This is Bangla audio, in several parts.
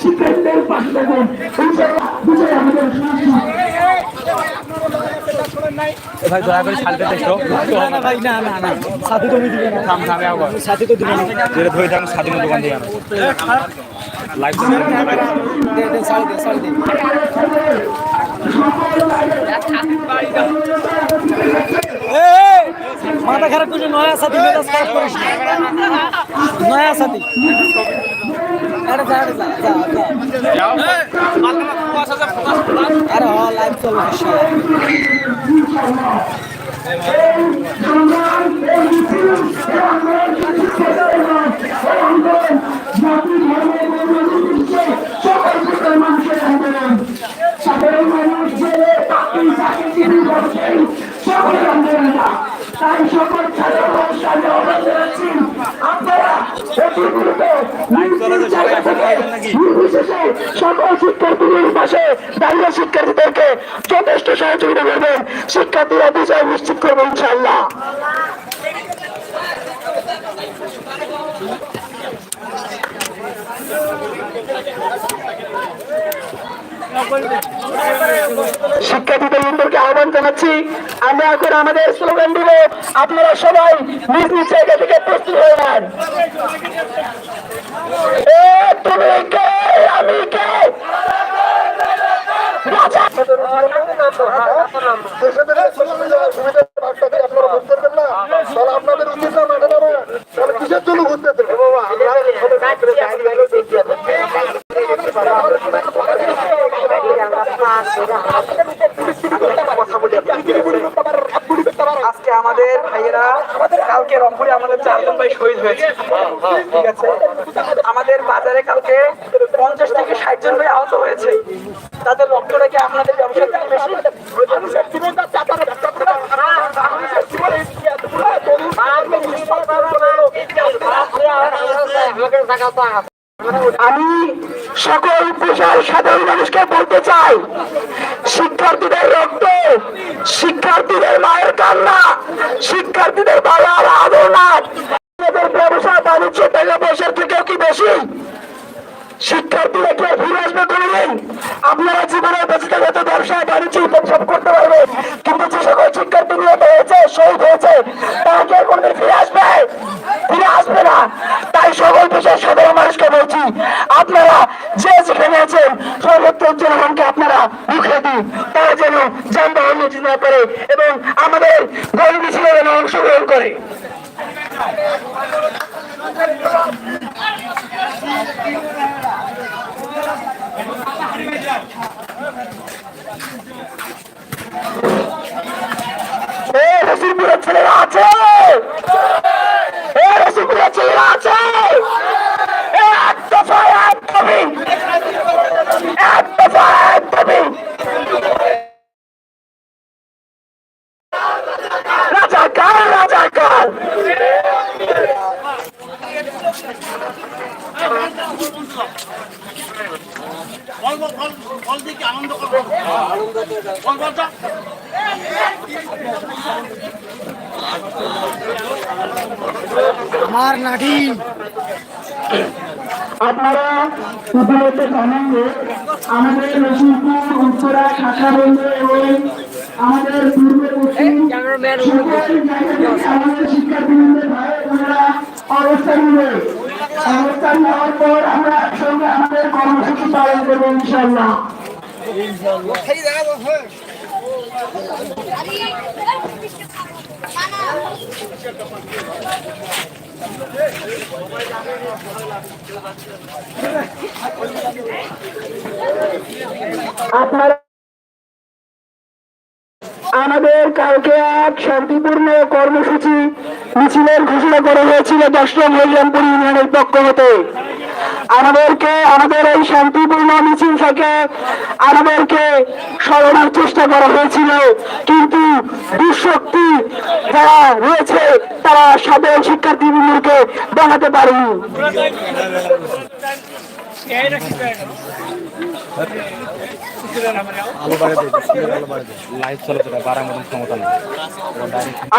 শিক্ষার্থীদের পাশে থাকুন বিজয় আমাদের ভাই দয়া করে শালটা দেখো। না না ভাই না না না সাথী তুমি দিবে না থাম থামে আবার। সাথী তো দিবে না যেটা ধরে থাকুন স্বাধীন দোকান থেকে লাইভ দে দে সাড়ে দে সাড়ে দে এই, মাথা খারাপ করছে নয়া সাথী মেজাজ খারাপ করিস। নয়া সাথী আরে যা লাইভ চলবে সকল প্রকার মানুষের আন্দোলন সাধারণ মানুষ জেলে চাকরি চাকরি তিনি করছেন সকলের আন্দোলনটা তাই সকল ছাত্র মানুষ আমি আহ্বান জানাচ্ছি আপনারা অতি দ্রুত নিজ নিজ জায়গা থেকে সকল শিক্ষার্থীদের পাশে দাঁড়িয়ে শিক্ষার্থীদেরকে যথেষ্ট সহযোগিতা করবেন। শিক্ষার্থীরা বিজয় নিশ্চিত করবে ইনশাল্লাহ শিক্ষার্থীদের বন্ধুকে আহ্বান জানাচ্ছি আমরা এখন আমাদের স্লোগান দিব আপনারা সবাই নিজ নিজ জায়গা থেকে প্রস্তুত হয়ে নেন আমি রাজা আপনাদের উচিত না মাঠে নামা তাহলে কিসের জন্য ঘুরতে আজকে আমাদের ভাইয়েরা কালকে রংপুরে আমাদের চারজন ভাই শহীদ হয়েছে আমাদের বাজারে কালকে পঞ্চাশ থেকে ষাট জন ভাই আহত হয়েছে। তাদের রক্তটা কি আপনাদের আমি সকল পেশার সাধারণ মানুষকে বলতে চাই, শিক্ষার্থীদের রক্ত, শিক্ষার্থীদের মায়ের কান্না, শিক্ষার্থীদের বাবার আদর না। ব্যবসা বাণিজ্য, টাকা পয়সার থেকেও কি বেশি? শিক্ষার্থীরা ফিরে আসবে আপনারা জীবনে ব্যবসা, বাণিজ্য করতে পারবে। কিন্তু যে সকল শিক্ষার্থী নিহত তারা কেউ কোনোদিন ফিরে আসবে? ফিরে আসবে না। তাই সকল পেশার সাধারণ মানুষকে বলছি, আপনারা যে যেখানে আছেন সর্বত্র জনগণকে আপনারা মুখে দিন। তারা যেন যানবাহন না পারে এবং আমাদের গরিব ছিল অংশগ্রহণ করে। ছেলেরা আছে! এ রসুলপুরের ছেলেরা আছে! এক দফা এক দাবি! এক দফা এক দাবি! আমার নাটি আপনারা ইতিমধ্যে জানেন যে আমাদের রসুলপুর উত্তরা শাখা বন্ধু এবং আমাদের পূর্ব পশ্চিম আমাদের শিক্ষার্থীদের ভাই বোনেরা অবস্থান নেবে। অবস্থান নেওয়ার পর আমরা একসঙ্গে আমাদের কর্মসূচি পালন করব ইনশাল্লাহ আপনারা আমাদের কালকে এক শান্তিপূর্ণ কর্মসূচি মিছিলের ঘোষণা করা হয়েছিল দশ নং হরিরামপুর ইউনিয়নের পক্ষ হতে। আমাদেরকে, আমাদের এই শান্তিপূর্ণ মিছিল থেকে আমাদেরকে সরানোর চেষ্টা করা হয়েছিল। কিন্তু দুঃশক্তি যারা রয়েছে, তারা সাধারণ শিক্ষার্থীগুলোকে দেখাতে পারেনি।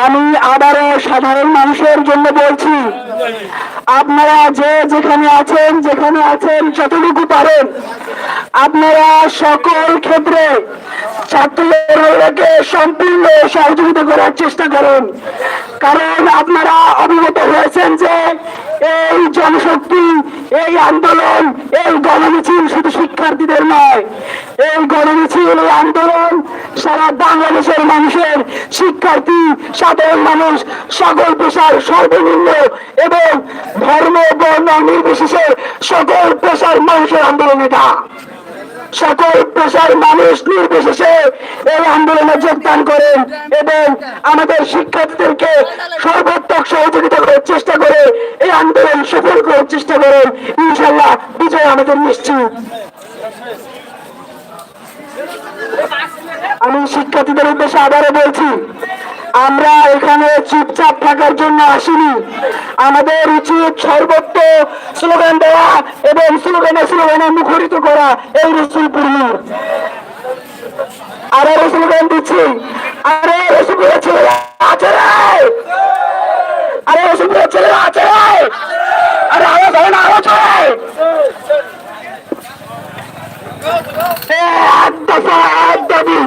আমি আবারও সাধারণ মানুষের জন্য বলছি, আপনারা যে যেখানে আছেন যেখানে আছেন, যতটুকু পারেন, আপনারা সকল ক্ষেত্রে ছাত্রকে সম্পূর্ণ সহযোগিতা করার চেষ্টা করুন। কারণ আপনারা অবগত হয়েছেন যে এই জনশক্তি, এই আন্দোলন, এই গণমিছিল শুধু শিক্ষার্থীদের নয়, এই গণমিছিল, এই আন্দোলন সারা বাংলাদেশের মানুষের শিক্ষার্থী, সাধারণ মানুষ, সকল পেশার সর্বনিম্ন এবং ধর্ম, বর্ণ, নির্বিশেষে সকল পেশার মানুষের আন্দোলন এটা। সকল পেশার মানুষ নির্বিশেষে এই আন্দোলনে যোগদান করেন এবং আমাদের শিক্ষার্থীদেরকে সর্বাত্মক সহযোগিতা করার চেষ্টা করে এই আন্দোলন সফল করার চেষ্টা করেন। ইনশাল্লাহ বিজয় আমাদের নিশ্চিত। আমি শিক্ষার্থীদের উদ্দেশ্যে আবারও বলছি আমরা এখানে চুপচাপ থাকার জন্য আসিনি। আমাদের উচিত সর্বত্র স্লোগান দেওয়া এবং স্লোগানে স্লোগানে মুখরিত করা এই রসুলপুর আরে স্লোগান দিচ্ছি। আরে রসুলপুরের ছেলেরা আছে আরে রসুলপুরের ছেলেরা আছে আরে আওয়াজ হয় না এক দফা, এক দাবি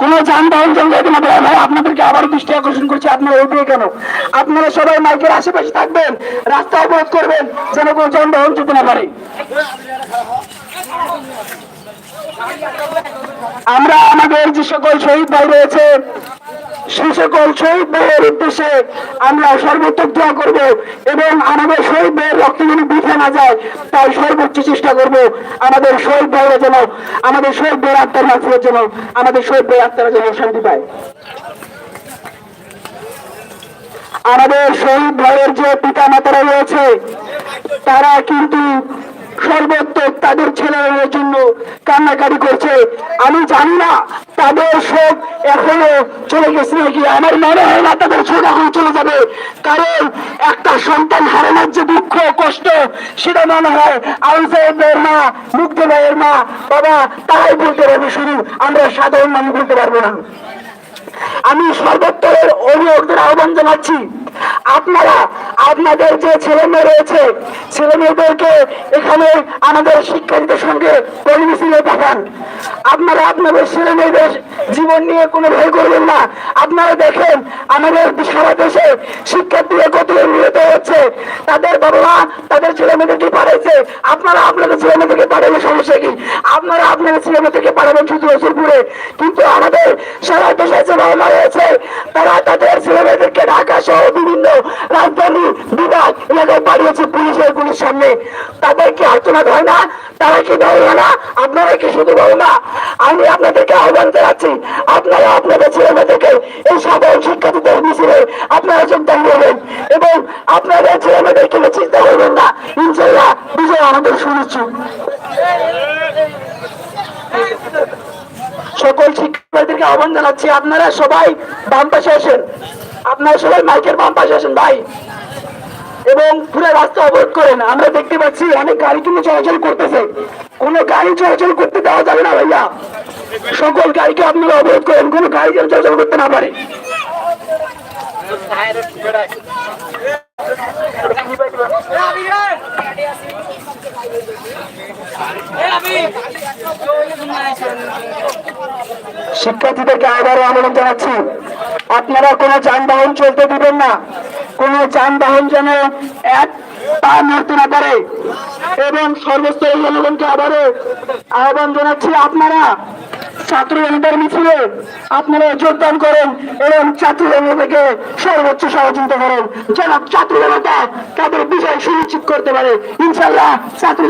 কোন যানবাহন চলবে না ভাই, আপনাদেরকে আবার দৃষ্টি আকর্ষণ করছি। আপনারা সবাই মাইকের আশেপাশে থাকবেন রাস্তা অবরোধ করবেন, যেন কোনো যানবাহন চলতে না পারে। আমরা আমাদের যে সকল শহীদ ভাই রয়েছে সকল শহীদ ভাইয়ের উদ্দেশ্যে আমরা সর্বোত্তম দোয়া করব এবং আমাদের শহীদ ভাইয়ের রক্ত যেন বৃথা না যায়, তাই সর্বোচ্চ চেষ্টা করব আমাদের শহীদ ভাইরা যেন, আমাদের শহীদ ভাইয়ের আত্মার মাফিয়ার যেন, আমাদের শহীদ ভাইয়ের আত্মারা যেন শান্তি পায়। আমাদের শহীদ ভাইয়ের যে পিতা মাতারা রয়েছে, তারা কিন্তু সর্বোত্তক তাদের ছেলেমেয়ের জন্য কান্নাকাটি করছে। আমি জানি না তাদের শোক এখনও চলে গেছে নাকি। আমার মনে হয় না তাদের শোক এখনও চলে যাবে। কারণ একটা সন্তান হারানোর যে দুঃখ, কষ্ট, সেটা মনে হয় আউসাইদের মা, মুগ্ধ ভাইয়ের মা, বাবা, তারাই বলতে পারবে শুরু আমরা সাধারণ মানুষ বলতে পারব না। আমি সর্বোত্তরের অভিভাবকদের আহ্বান জানাচ্ছি। আপনারা, আপনাদের যে ছেলে মেয়ে রয়েছে ছেলে মেয়েদেরকে এখানে আমাদের শিক্ষার্থীদের সঙ্গে পরিবেশনে পাঠান। আপনারা আপনাদের ছেলে মেয়েদের জীবন নিয়ে কোনো ভয় করবেন না। আপনারা দেখেন, আমাদের সারা দেশে শিক্ষার্থীরা কত নিহত হচ্ছে। তাদের বাবা মা তাদের ছেলে মেয়েদেরকে পাঠাইছে। আপনারা আপনাদের ছেলে মেয়েদেরকে পাঠাবেন সমস্যা কি? আপনারা আপনাদের ছেলে মেয়েদেরকে পাঠাবেন শুধু রসুলপুরে। কিন্তু আমাদের সারা দেশে যে বাবা মা রয়েছে, তারা তাদের ছেলে মেয়েদেরকে ঢাকা সহ বিভিন্ন রাজধানী, বিভাগ এলাকায় পাঠিয়েছে পুলিশের গুলির সামনে। তাদের কি আলোচনা হয় না, তারা কি দেয় না? আপনারা কি শুধু বলো না? আমি আপনাদেরকে আহ্বান জানাচ্ছি, আপনারা আপনাদের ছেলে মেয়েদেরকে এই সাধারণ শিক্ষার্থীদের মিছিলে আপনারা যোগদান করবেন এবং আপনাদের ছেলে মেয়েদেরকে চিন্তা করবেন না। ইনশাল্লাহ বিজয় আমাদের সুনিশ্চিত সকল শিক্ষার্থীদেরকে আহ্বান জানাচ্ছি, আপনারা সবাই বাম পাশে আসেন। আপনারা সবাই মাইকের বাম পাশে আসেন, ভাই। এবং পুরো রাস্তা অবরোধ করেন। আমরা দেখতে পাচ্ছি অনেক গাড়ি কিন্তু চলাচল করতেছে। কোনো গাড়ি চলাচল করতে দেওয়া যাবে না, ভাইয়া। সকল গাড়িকে আপনারা অবরোধ করেন, কোনো গাড়ি যেন চলাচল করতে না পারে। শিক্ষার্থীদেরকে আবারও আবেদন জানাচ্ছি। আপনারা কোনো যানবাহন চলতে দিবেন না। কোনো যানবাহন যেন এক পা নড়তে না পারে। এবং সর্বস্তরের জনগণকে আবারও আহ্বান জানাচ্ছি, আপনারা ছাত্র মিছিলে আপনারা যোগদান করেন এবং ছাত্র জনতাকে সর্বোচ্চ সহযোগিতা করেন। যেন ছাত্র তাদের বিজয় সুনিশ্চিত করতে পারে। ইনশাল্লাহ ছাত্র